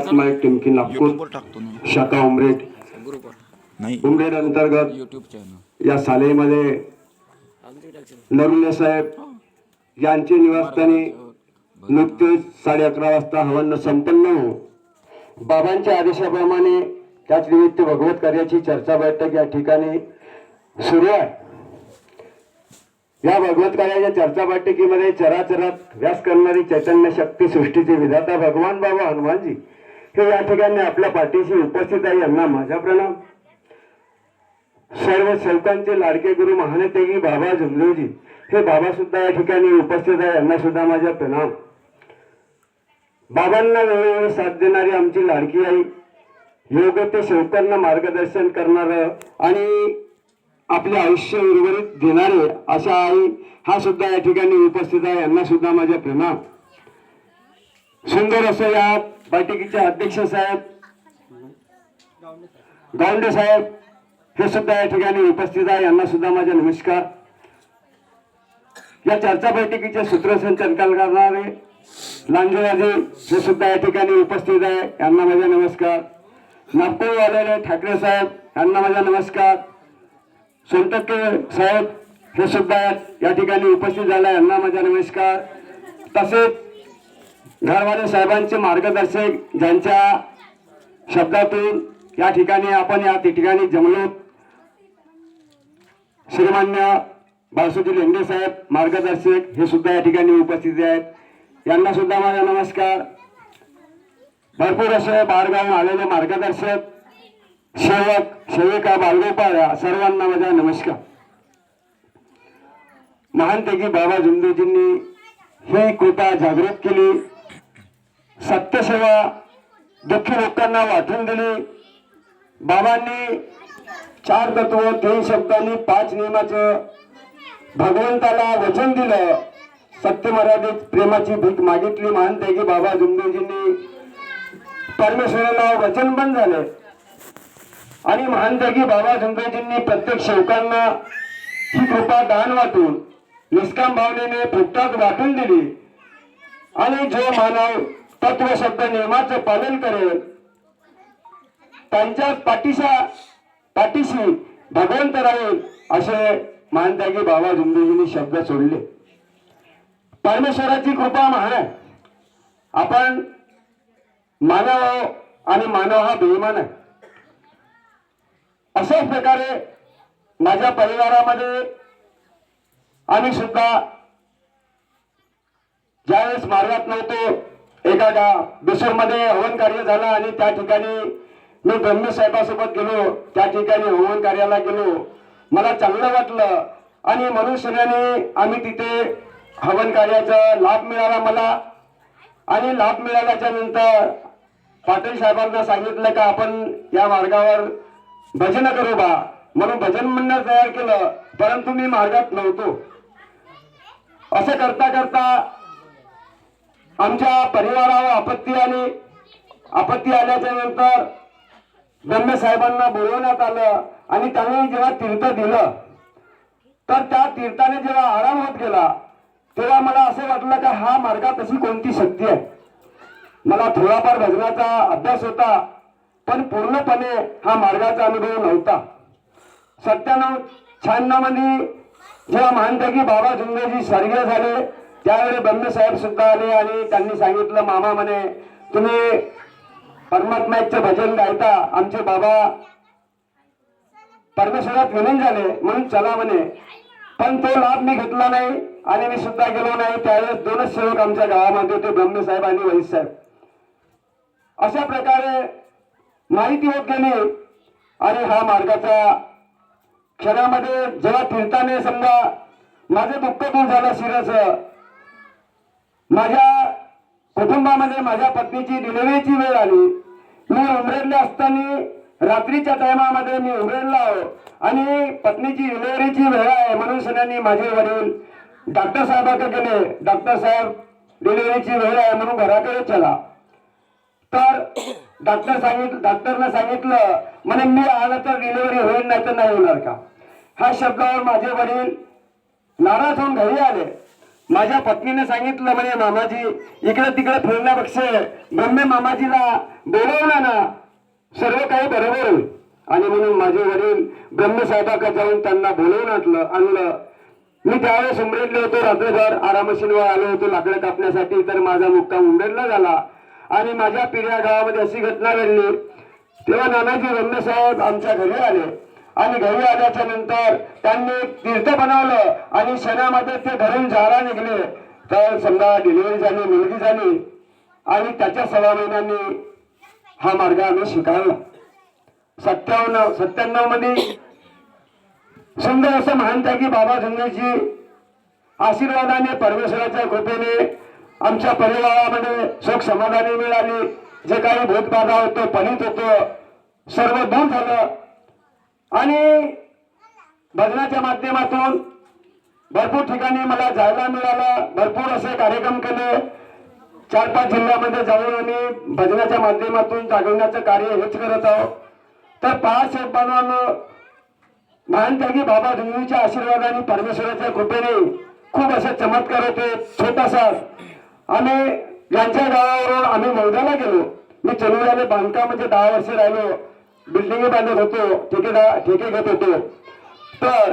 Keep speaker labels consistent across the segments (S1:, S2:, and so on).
S1: टिमकी नागपूर शाखा उमरेड उमरेड अंतर्गत या नरुले साहेब यांचे निवासस्थानी नुकतेच साडे अकरा वाजता हवन संपन्न हो बाबांच्या आदेशाप्रमाणे त्याच निमित्त भगवत कार्याची चर्चा बैठक या ठिकाणी सुरू आहे. या भगवत कार्याच्या चर्चा बैठकीमध्ये चराचरात व्यास करणारी चैतन्य शक्ती सृष्टीचे विधाता भगवान बाबा हनुमानजी हे या ठिकाणी आपल्या पाठीशी उपस्थित आहे यांना माझा प्रणाम. सर्व संतांचे लाडके गुरु महानेतेगी बाबा जमदेवजी हे बाबा सुद्धा या ठिकाणी उपस्थित आहे यांना सुद्धा माझा प्रणाम. बाबांना वेळोवेळी साथ देणारी आमची लाडकी आई योग ते शेवकांना मार्गदर्शन करणार आणि आपले आयुष्य उर्वरित देणारे अशा आई हा सुद्धा या ठिकाणी उपस्थित आहे यांना सुद्धा माझा प्रणाम. सुंदर असं या बैठकीचे अध्यक्ष साहेब गावंडे साहेब हे सुद्धा या ठिकाणी उपस्थित आहे. यांना सुद्धा माझे नमस्कार. या चर्चा बैठकीचे सूत्रसंचालन करणारे लांजेवाजे हे सुद्धा या ठिकाणी उपस्थित आहे. यांना माझे नमस्कार. नागपूर आलेले ठाकरे साहेब यांना माझा नमस्कार. सोनटक्के साहेब हे सुद्धा या ठिकाणी उपस्थित झाला. यांना माझा नमस्कार. तसेच घरवाले साहेबांचे मार्गदर्शक ज्यांच्या शब्दातून या ठिकाणी आपण या ठिकाणी जमलो. श्रीमान्य बाळसोजी लेंडे साहेब मार्गदर्शक हे सुद्धा या ठिकाणी उपस्थित आहेत. यांना सुद्धा माझा नमस्कार. भरपूर असे बाहेरगावून आलेले मार्गदर्शक सेवक सेविका बालगोपाळ सर्वांना माझा नमस्कार. महानतेकी बाबा जुंदूजींनी ही कृपा जागृत केली. सत्यसेवा दुःखी लोकांना वाटून दिली. बाबांनी चार तत्व तीन शब्दांनी पाच नियमाचं भगवंताला वचन दिलं. सत्य मर्यादित प्रेमाची भीक मागितली. मानते की बाबा जुमदेवजींनी परमेश्वराला वचन बंद झाले. आणि मानते की बाबा जुमदेवजींनी प्रत्येक शेवकांना ही कृपा दान वाटून निष्काम भावनेने फुकटात वाटून दिली. आणि जो मानव तत्व शब्द नियमाचं पालन करेल त्यांच्या पाठीशा पाठीशी भगवंत राहील असे मानत्यागी बाबा जुंबेजींनी शब्द सोडले. परमेश्वराची कृपा महान आहे आपण मानव आणि मानव हा बेमान आहे. अशाच प्रकारे माझ्या परिवारामध्ये आम्ही सुद्धा ज्यावेळेस मार्गात नव्हतो एका गा मध्ये हवन कार्य झालं आणि त्या ठिकाणी मी ब्रह्मसाहेबासोबत गेलो त्या ठिकाणी हवन कार्याला गेलो. मला चांगलं वाटलं आणि मनुष्याने आम्ही तिथे हवन कार्याचा लाभ मिळाला मला. आणि लाभ मिळाल्याच्या नंतर पाटील साहेबांना सांगितलं का आपण या मार्गावर भजन करू बा. म्हणून भजन म्हणणं तयार केलं परंतु मी मार्गात नव्हतो. असं करता करता आमच्या परिवारावर आपत्ती आली. आपत्ती आल्याच्यानंतर ब्रह्मे साहेबांना बोलवण्यात आलं आणि त्यांनी जेव्हा तीर्थ दिलं तर त्या तीर्थाने जेव्हा आराम होत गेला तेव्हा मला असं वाटलं की हा मार्गात अशी कोणती शक्ती आहे? मला थोडाफार भजनाचा अभ्यास होता पण पूर्णपणे हा मार्गाचा अनुभव नव्हता. सत्त्याण्णव शहाण्णवमध्ये जेव्हा महानतकी बाबा जुंगेजी स्वर्गीय झाले त्यावेळी ब्रह्मे साहेब सुद्धा आले आणि त्यांनी सांगितलं मामा म्हणे तुम्ही परमात्म्याचे भजन गायता. आमचे बाबा परमेश्वरात विलीन झाले म्हणून चला म्हणे. पण तो लाभ मी घेतला नाही आणि मी सुद्धा गेलो नाही. त्यावेळेस दोनच सेवक आमच्या गावामध्ये होते ब्रह्म साहेब आणि वैस साहेब. अशा प्रकारे माहिती होत गेली आणि हा मार्गाचा क्षणामध्ये जेव्हा फिरताने समजा माझं दुःख दूर झालं शिरस माझ्या कुटुंबामध्ये माझ्या पत्नीची डिलिव्हरीची वेळ आली. मी उमरेडला असताना रात्रीच्या टायमामध्ये मी उमरेडला आहो आणि पत्नीची डिलिव्हरीची वेळ आहे म्हणून सगळ्यांनी माझे वडील डॉक्टर साहेबाकडे गेले. डॉक्टर साहेब डिलिव्हरीची वेळ आहे म्हणून घराकडे चला. तर डॉक्टर सांगितलं डॉक्टरनं सांगितलं म्हणे मी आलं तर डिलिव्हरी होईल नाही तर नाही होणार का? ह्या शब्दावर माझे वडील नाराज होऊन घरी आले. माझ्या पत्नीने सांगितलं म्हणे मामाजी इकडे तिकडे फिरण्यापेक्षा ब्रह्मे मामाजीला बोलवलं ना सर्व काही बरोबर होईल आणि म्हणून माझे वडील ब्रह्मसाहेबाकडे जाऊन त्यांना बोलवून आणलं आणलं. मी त्यावेळेस उमरेडले होतो रात्रभर आरामशीनवर आलो होतो लाकडं कापण्यासाठी तर माझा मुक्काम उमरेडला झाला. आणि माझ्या पिढ्या गावामध्ये अशी घटना घडली. तेव्हा नानाजी ब्रह्मसाहेब आमच्या घरी आले. आणि घरी आल्याच्यानंतर त्यांनी तीर्थ बनवलं आणि शेणामध्ये ते घरून झाडा निघले. तर समजा डिलिव्हरी झाली मुलगी झाली आणि त्याच्या सव्वा महिन्यांनी हा मार्ग आम्ही स्वीकारला. सत्त्याण्णव सत्त्याण्णवमध्ये सुंदर असं महान की बाबा गंगेजी आशीर्वादाने परमेश्वराच्या कृपेने आमच्या परिवारामध्ये सुख समाधानी मिळाली. जे काही भूतबाधा होतो पलित होतो सर्व दूर झालं. आणि भजनाच्या माध्यमातून भरपूर ठिकाणी मला जायला मिळालं. भरपूर असे कार्यक्रम केले. चार पाच जिल्ह्यामध्ये जाऊन आम्ही भजनाच्या माध्यमातून जागवण्याचं कार्य हेच करत आहोत. तर पाच बांधवांनो महानत्यागी बाबा गंगूच्या आशीर्वादाने परमेश्वराच्या कृपेने खूप असे चमत्कार होते. छोटासा. आम्ही यांच्या गावावरून आम्ही मौद्याला गेलो. मी चलुवाले बांधकाम म्हणजे दहा वर्ष राहिलो. बिल्डिंग बांधत होतो ठेकेदार ठेके घेत होतो. तर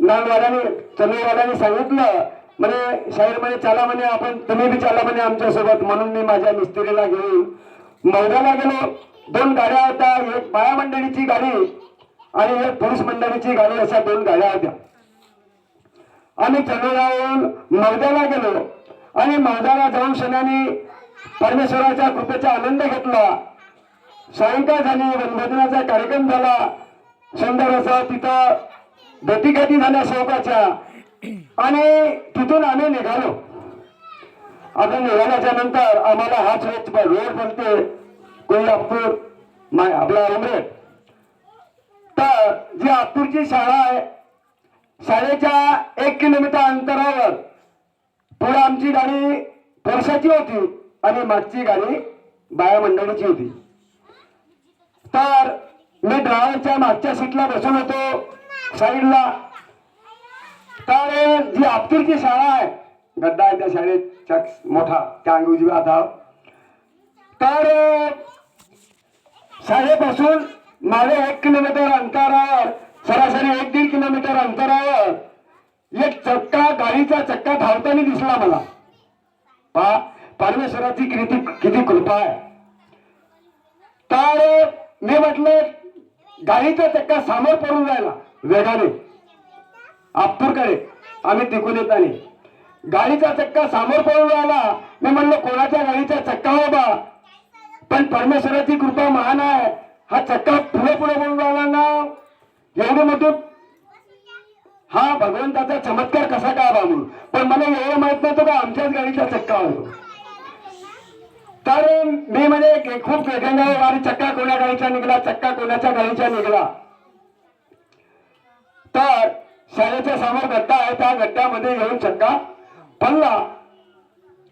S1: नानवाल्याने चलुवाल्याने सांगितलं म्हणे शाहीर म्हणे चला म्हणे आपण तुम्ही बी चला म्हणे आमच्यासोबत. म्हणून मी माझ्या मिस्त्रीला घेऊन मौदाला गेलो. दोन गाड्या होत्या एक बाया मंडळीची गाडी आणि एक पुरुष मंडळीची गाडी अशा दोन गाड्या होत्या. आम्ही चंद्रगावहून मौद्याला गेलो आणि मौद्याला जाऊन शनानी परमेश्वराच्या कृपेचा आनंद घेतला. सायंकाळ झाली वनभजनाचा कार्यक्रम झाला. सुंदर असा तिथं गतीगती झाल्या शोकाच्या आणि तिथून आम्ही निघालो. आता निघाल्याच्या नंतर आम्हाला हाच रोड रोड बनते कोल्हापूर माय आपला उमरेड तर जी आतूरची शाळा आहे शाळेच्या एक किलोमीटर अंतरावर पुढे आमची गाडी पोरशाची होती आणि मागची गाडी बाया मंडळीची होती. तर मी ड्रायव्हरच्या मागच्या सीटला बसून होतो साईडला. तर जी आप्तूरची शाळा आहे गड्डा आहे त्या शाळेच्या मोठा त्या अंगी उजव्या हातावर तर शाळेपासून मागे एक किलोमीटर अंतरावर सरासरी एक दीड किलोमीटर अंतरावर एक चक्का गाडीचा चक्का धावताना दिसला मला. पा परमेश्वराची किती किती कृपा आहे. तर मी म्हटलं गाडीचा चक्का समोर पडून जायला वेगाने. आप्पूरकडे आम्ही तिकून येताना. गाडीचा चक्का समोर पडून राहिला. मी म्हणलं कोणाच्या गाडीचा चक्का हो बा पण परमेश्वराची कृपा महान आहे. हा चक्का पुढे पुढे पडून राहिला ना. एवढं मोठं हा भगवंताचा चमत्कार कसा काय बा म्हणून पण मला एवढं माहीत नव्हतं का आमच्याच गाडीचा चक्का होतो. तर मी म्हणजे खूप वेगळ्या वारी चक्का कोण्या गाडीचा निघाला चक्का कोणाच्या गाडीचा निघाला तर शाळेच्या समोर गड्डा आहे त्या गड्ड्यामध्ये येऊन चक्का पडला.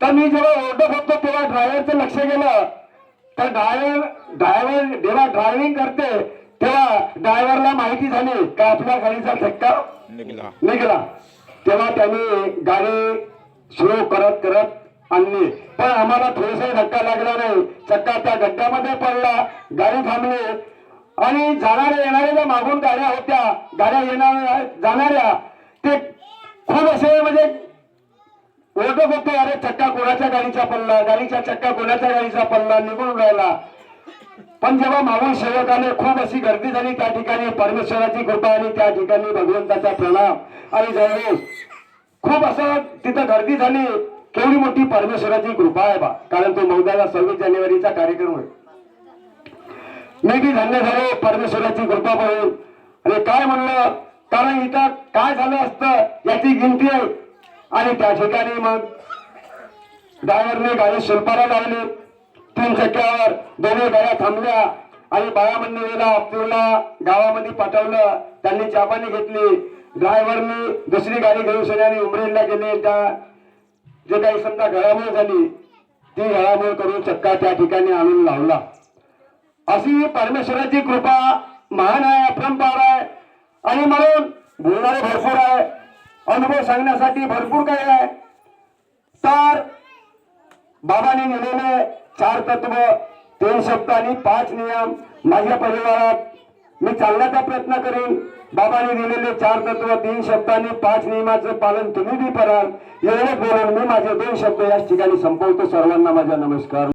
S1: तर मी जेव्हा ओरडत होतो तेव्हा ड्रायव्हरचं लक्ष गेलं. तर ड्रायव्हर ड्रायव्हर जेव्हा ड्रायव्हिंग करते तेव्हा ड्रायव्हरला माहिती झाली का आपल्या गाडीचा चक्का
S2: निघाला.
S1: निघाला. तेव्हा त्यांनी गाडी सुरू करत करत आणली. पण आम्हाला थोडासा धक्का लागला नाही. चक्का त्या गड्ड्यामध्ये पडला. गाडी थांबली. आणि जाणाऱ्या येणाऱ्या ज्या मागून गाड्या होत्या. गाड्या येणाऱ्या जाणाऱ्या ते खूप असे म्हणजे ओळखत होते. अरे चक्का कोणाच्या गाडीचा पडला? गाडीचा चक्का कोणाच्या गाडीचा पडला? निघून राहिला. पण जेव्हा मागून सेवकाने खूप अशी गर्दी झाली त्या ठिकाणी. परमेश्वराची कृपा आणि त्या ठिकाणी भगवंताचा प्रणाम. आणि जयघोष खूप असं तिथं गर्दी झाली. केवढी मोठी परमेश्वराची कृपा आहे बा कारण तो मौदाला सव्वीस जानेवारीचा कार्यक्रम होय मी बी धन्य झालो परमेश्वराची कृपा पाहून आणि काय म्हणलं? कारण इथं काय झालं असतं याची गिनती आहे. आणि त्या ठिकाणी मग ड्रायव्हरने गाडी शिल्पाला लावली. तीन चक्क्यावर दोन्ही गाड्या थांबल्या. आणि बाळा मंदिराला अब्दुलला गावामध्ये पाठवलं. त्यांनी चापाने घेतली. ड्रायव्हरने दुसरी गाडी घेऊन सगळ्यांनी उमरेला गेले. त्या जे काही समजा घडामोड झाली ती घडामोड करून चक्का त्या ठिकाणी आणून लावला. अशी परमेश्वराची कृपा महान आहे अपरंपार आहे. आणि म्हणून बोलणारे भरपूर आहे. अनुभव सांगण्यासाठी भरपूर काही आहे. तर बाबांनी दिलेले चार तत्व तीन शब्द आणि पाच नियम माझ्या परिवारात मी चालण्याचा प्रयत्न करेन. बाबांनी दिलेले चार तत्व तीन शब्दांनी पाच नियमाचं पालन तुम्ही बी कराल. एवढे बोलून मी माझे दोन शब्द याच ठिकाणी संपवतो. सर्वांना माझा नमस्कार.